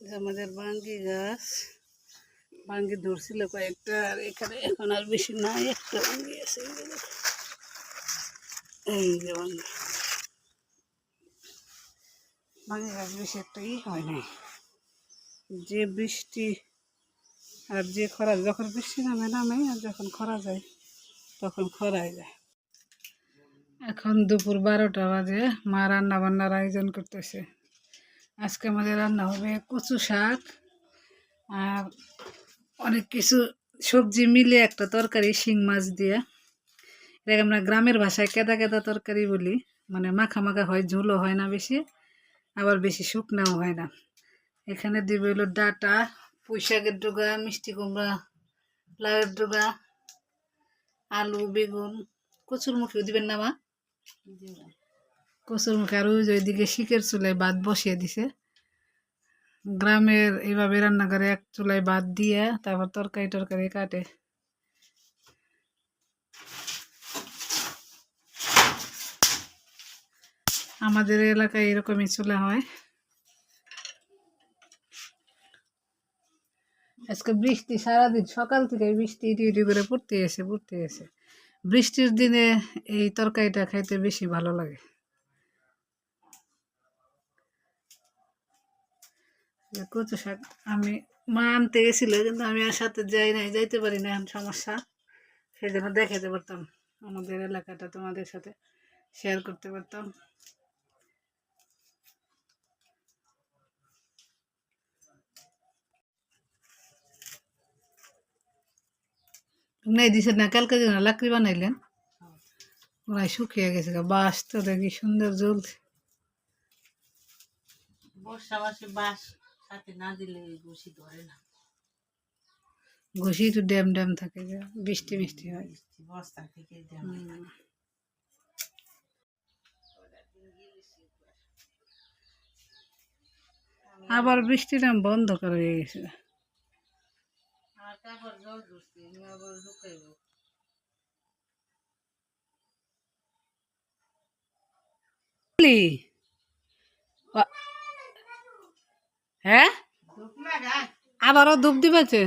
আমাদের বাঙ্গি গাছ, বাঙ্গি ধরছিল কয়েকটা, আর এখানে এখন আর বেশি নাই, একটা বাঙ্গি আছে। এই যে বাঙ্গি। বাঙ্গি গাছ বেশি একটা ই হয় নাই। যে বৃষ্টি আর যে খরা, যখন বৃষ্টি নামে নামে, আর যখন খরা যায়, তখন খরায় যায়। এখন দুপুর বারোটা বাজে, মা রান্না বান্নার আয়োজন করতেছে। আজকে আমাদের রান্না হবে কচু শাক আর অনেক কিছু সবজি মিলে একটা তরকারি, শিং মাছ দিয়ে। এটাকে আমরা গ্রামের ভাষায় কেদা কেদা তরকারি বলি। মানে মাখা মাখা হয়, ঝোলও হয় না বেশি, আবার বেশি শুকনাও হয় না। এখানে দিবে হলো ডাটা পুঁই শাকের ডোগা, মিষ্টি কুমড়া, লাউয়ের ডোগা, আলু, বেগুন, কচুর মুখিও দিবেন না মা? কচুর মুখে যে ওইদিকে শিকের চুলায় ভাত বসিয়ে দিছে। গ্রামের এইভাবে রান্না করে, এক চুলায় ভাত দিয়ে তারপর তরকারি টরকারি কাটে। আমাদের এলাকায় এরকমই চুলা হয়। আজকে বৃষ্টি সারাদিন, সকাল থেকে বৃষ্টি ইটি ইটি করে পড়তে এসে পড়তে এসে বৃষ্টির দিনে এই তরকারিটা খাইতে বেশি ভালো লাগে। কচু শাক আমি, মা আনতে গেছিল, কিন্তু আমি আর সাথে যাই নাই, যাইতে পারি না, এখন সমস্যা সেই জন্য দেখাতে পারতাম, আমাদের এলাকাটা তোমাদের সাথে শেয়ার করতে পারতাম নাই দিছে না, কালকে যেন লাকড়ি বানাইলেন, ওরাই শুকিয়ে গেছে। বাঁশ তো দেখি সুন্দর জ্বলছে বর্ষা মাসে বাঁশ সাথে না দিলে বসি ধরে না। ঘষি একটু ড্যাম ড্যাম থাকে বৃষ্টি মিষ্টি হয়। বস্তা থেকে দেয় হুম। আবার বৃষ্টিটা বন্ধ করে হয়ে গেছে। আবার হ্যাঁ? আবারও ধূপ দিবেছে?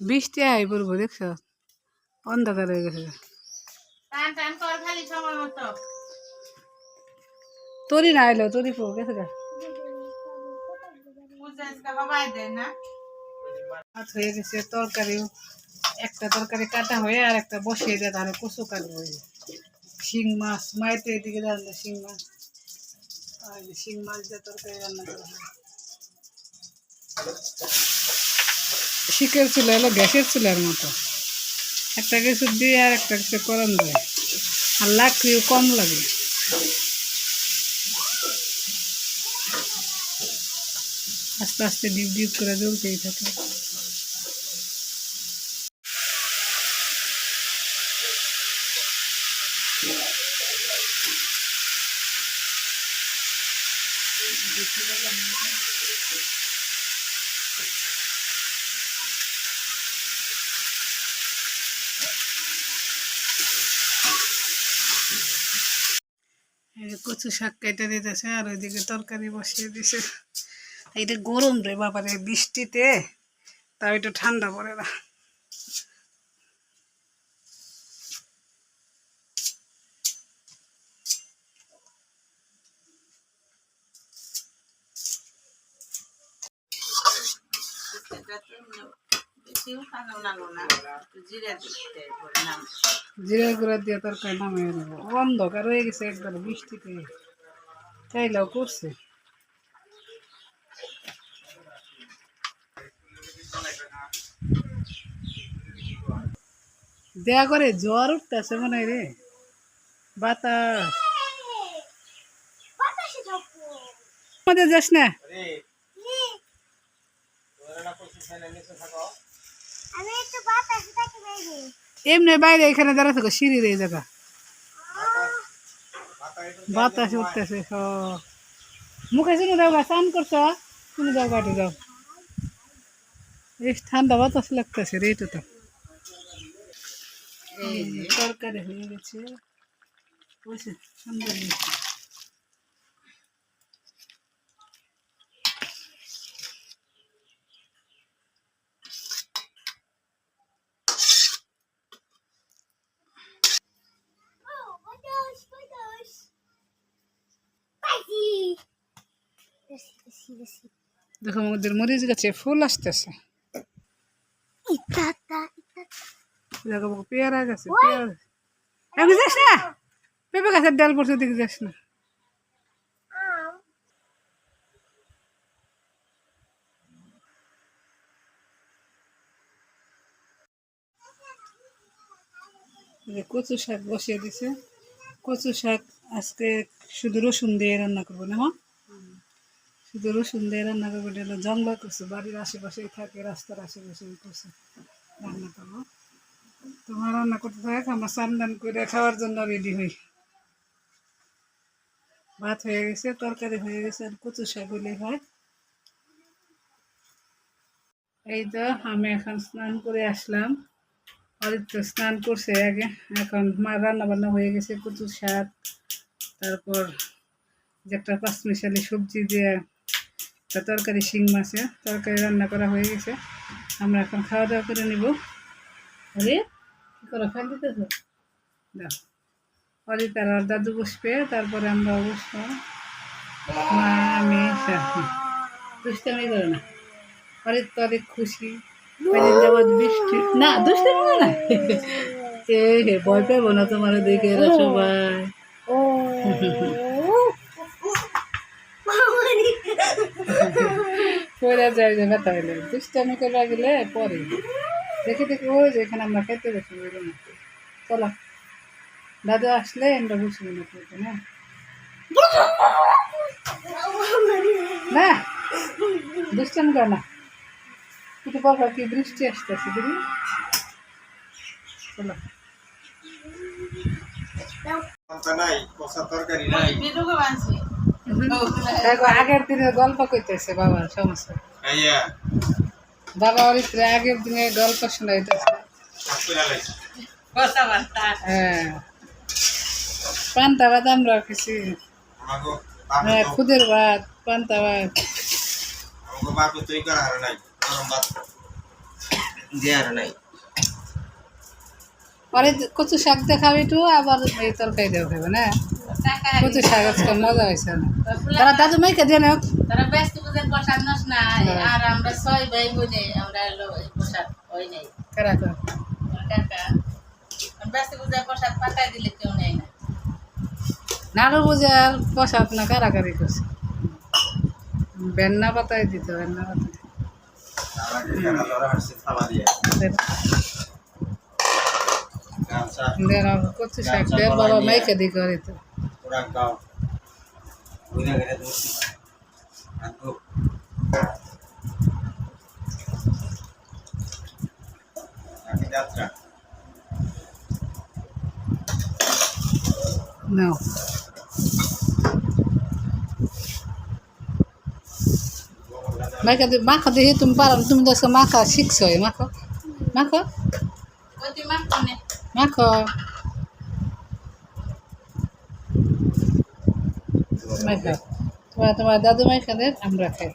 বৃষ্টি আই পড়ব দেখছ? অন্ধকার হয়ে গেছে। তরি না আইলো তরি পো গেছে ভাত হয়ে গেছে তরকারি একটা তরকারি কাটা হয়ে আর একটা বসিয়ে দেয় তাহলে কচু কাটবো। শিং মাছ মাইতে এদিকে রান্না শিং মাছ। শিং মাছ দিয়ে তরকারি রান্না করা হয়। শিকের চুলা হলো গ্যাসের চুলার মতো। একটা কিছু দিয়ে আর একটা কিছু করন যায়। আর লাকড়িও কম লাগে। আস্তে আস্তে ডিপ ডিপ করে জ্বলতেই থাকে। এই কচু শাক কেটে দিতেছে আর ওইদিকে তরকারি বসিয়ে দিছে। এইটা গরম রে বাবারে, বৃষ্টিতে, তাও একটু ঠান্ডা পড়ে না এটা তো বেশিও খানো না গো না একটু জিরে গুঁড়া দিয়ে তরকারি নামিয়ে নেব। অন্ধকার হয়ে গেছে, একবার বৃষ্টিতে চাইলেও করছে। দেয়া করে জ্বর উঠতেছে মনে হয় রে। বাতাস। আমাদের যাস না। এমনি বাইরে এখানে দাঁড়া থাকো সিঁড়ির এই জায়গা বাতাস উঠতেছে সব মুখে শুনে দাও গা স্নান করছ শুনে যাও গাড়ি যাও বেশ ঠান্ডা বাতাস লাগতেছে রে এটা তো এই যে তরকারি হয়ে গেছে বুঝছে সুন্দর হয়েছে। বেশি বেশি দেখো আমাদের মরিচ গাছে ফুল আসতেছে। দেখো পেয়ারা গাছে পেয়ারা। যাস না? পেঁপে গাছের ডাল পড়ছে দিকে যাস না। কচু শাক বসিয়ে দিছে। কচু শাক আজকে শুধু রসুন দিয়ে রান্না করব না শুধু রসুন রান্না করব, এটা জঙ্গলা করছে, বাড়ির আশেপাশেই থাকে, রাস্তার আশেপাশেই করছে রান্না করব। তোমার রান্না করতে থাক, আমরা স্নান করে খাওয়ার জন্য রেডি হই। ভাত হয়ে গেছে, তরকারি হয়ে গেছে, আর কচু শাক হলেই হয়। এই তো আমি এখন স্নান করে আসলাম। অরিত্র স্নান করছে আগে, এখন মা রান্না বান্না হয়ে গেছে, কচু শাক, তারপর যে একটা পাঁচমিশালি সবজি দিয়ে একটা তরকারি শিং মাছে তরকারি রান্না করা হয়ে গেছে। আমরা এখন খাওয়া দাওয়া করে নিব। আরে কি করো ফেল দিতেছ? অরিত আর দাদু বসবে তারপরে আমরা বসবো। মা আমি দুষ্টামি করে না। অরিত তো অনেক খুশি। বৃষ্টি। না দুষ্টামি করে না। এ হে ভয় পাবো না তোমার দেখে এরা সবাই। পরে যায় যে ব্যথা হইলে। দুষ্টামি করে গেলে পরে। দেখে দেখে ওই যে এখানে আমরা খেতে বসে ওই জন্য চলো। দাদু আসলে আমরা বসবো না খেতে না? না? দুষ্টামি কর না। কিন্তু বাবা কি বৃষ্টি আসতেছে বুঝলি চলো। নাই কষা তরকারি নাই। দেখো আগের দিনের গল্প কইতেছে বাবার সমস্যা। আইয়া। বাবা অরিত্রে আগের দিনে গল্প শোনাইতেছে। হ্যাঁ। পান্তা ভাত আমরা খেছি হ্যাঁ খুদের ভাত পান্তা ভাত কচু শাক দেখাবি একটু আবার এই তরকারি দেওয়া খাবে না? শাক আজকে মজা হয়েছে না? তারা দাদু মাইকে দিয়ে নাও। তারা ব্যস্ত বুঝেন প্রসাদ নস না। আর আমরা ছয় ভাই বোনে আমরা প্রসাদ হয় নাই। কারা কর? কাকা। ব্যস্ত বুঝে প্রসাদ পাঠাই দিলে কেউ নেই না। নাড়ু বুঝার প্রসাদ না কারাকারি করছে? বেন্না পাতাই দিত বেন্না পাতায়। আমাকে কেনা ধরা হাসছে থালা দিয়ে কচু শাক বাবা মাইকে দি করে তো। পুরা গাও বুঝা গেলে দোষী আঙ্কু আগে যাত্রা নাও মাইকে দি মাখো দেখি তুমি পারো তুমি তো আজকে মাখা শিখছো মাখো মাখো অতি মাখো মাখো তোমার তোমার দাদু মাইকে দে আমরা খাই।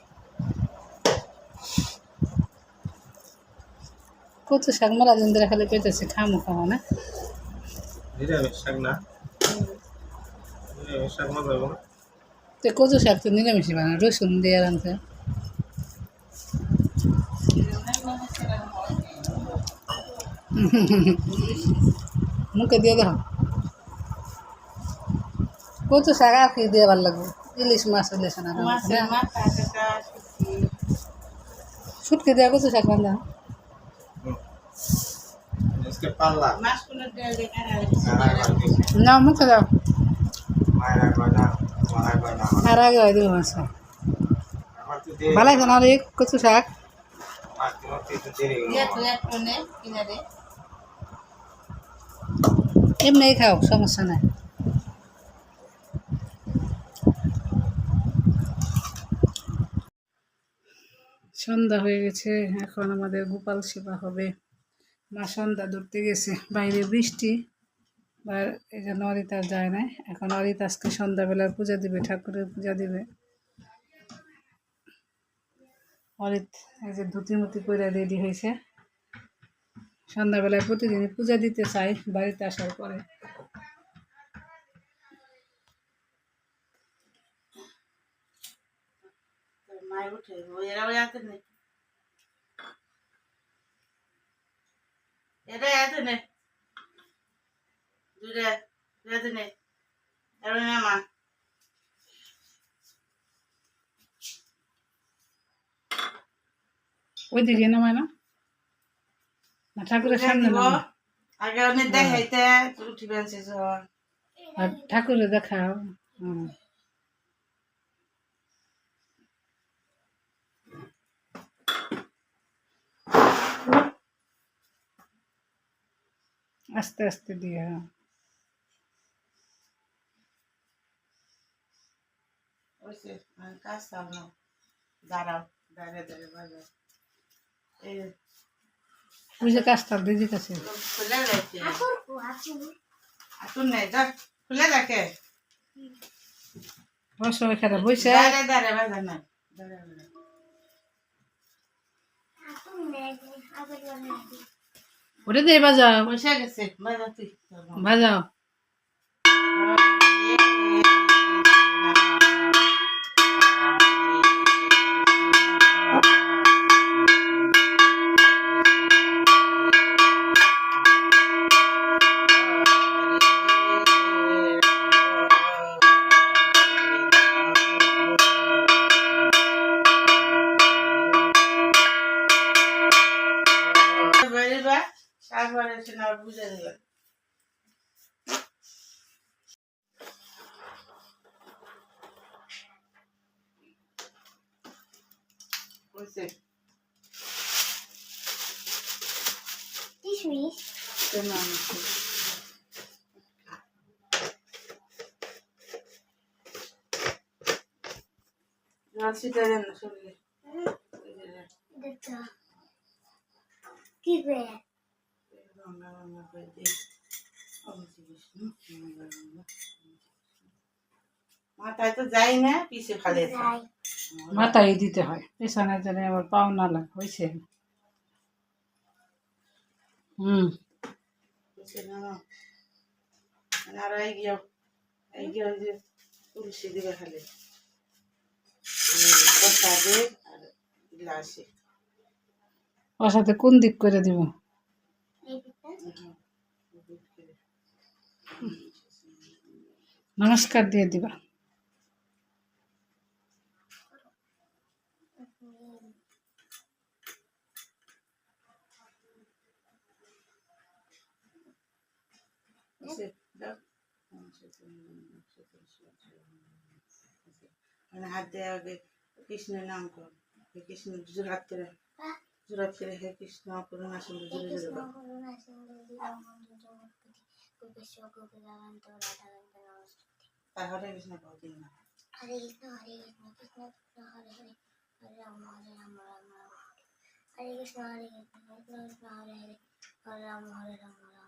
কচু শাক মারা দিন ধরে খালি পেতেছে খামো খামো না? শাক তো কচু শাক তো নিরামিষই বানা রসুন দিয়ে রাঁধতে মুখে দিয়ে দেখো কচু শাক আর কি দিয়ে ভালো লাগবে ইলিশ মাছ ইলিশ না শুটকি। দেওয়া কচু শাক একবার না মুখে দাও। আর আগে হয় দেবো মাছ। ভালো আছে না রে কচু শাক। দিয়ে এমনি খাও সমস্যা নাই। সন্ধ্যা হয়ে গেছে, এখন আমাদের গোপাল সেবা হবে। মা সন্ধ্যা ধরতে গেছে, বাইরে বৃষ্টি বা এই জন্য আর যায় না এখন অরিত আজকে সন্ধ্যাবেলার পূজা দিবে, ঠাকুরের পূজা দিবে। অরিত এই যে ধুতি মুতি করে রেডি হয়েছে। সন্ধ্যাবেলায় প্রতিদিনই পূজা দিতে চাই বাড়িতে আসার পরে। নাই উঠে এরা ওই হাতে নে এটা হাতে নে দুইটা দুই হাতে নে এবার নামা ওই দিকে নামায় না না ঠাকুরের সামনে আগে অনেক দেখাইতে উঠি বেঞ্চে যখন আর ঠাকুরের দেখাও হুম। আস্তে আস্তে দিয়ে হ্যাঁ। ওই যে কাজটা দিদি কাছে খুলে রাখে। বসো এখানে বসে। দাঁড়িয়ে দাঁড়িয়ে বাজা নাই দাঁড়িয়ে দাঁড়িয়ে ওটা দিয়ে বাজাও। বসে গেছে বাজা তুই বাজাও বেরিবা তারপরে সে না বুঝে দিবে বুঝছে কেন আনছে? রাশিটা দেন না শরীরে। কি করে রঙা রঙা করে দিই। মাথায় তো যাই না পিছে যাই মাথায় দিতে হয়। পেছনে যেন আবার পাও না লাগে হয়েছে হুম। আর তুলসী দিবে খালি। প্রসাদে ওর সাথে কোন দিক করে দিব? নমস্কার দিয়ে দিবা। হাত দেওয়া আগে কৃষ্ণের নাম কর হে কৃষ্ণ জোরাত করে জোরাত করে হে কৃষ্ণ করুণা সুন্দর জোরে জোরে বল। করুণা সিন্ধু দীনবন্ধু জগৎপতি গোপেশ্বর গোপীকান্ত রাধাকান্ত নমস্তে তাহলে কৃষ্ণ কদিন না হরে কৃষ্ণ হরে কৃষ্ণ কৃষ্ণ কৃষ্ণ হরে হরে হরে রাম হরে রাম রাম রাম হরে হরে কৃষ্ণ হরে কৃষ্ণ কৃষ্ণ কৃষ্ণ হরে হরে হরে রাম হরে রাম রাম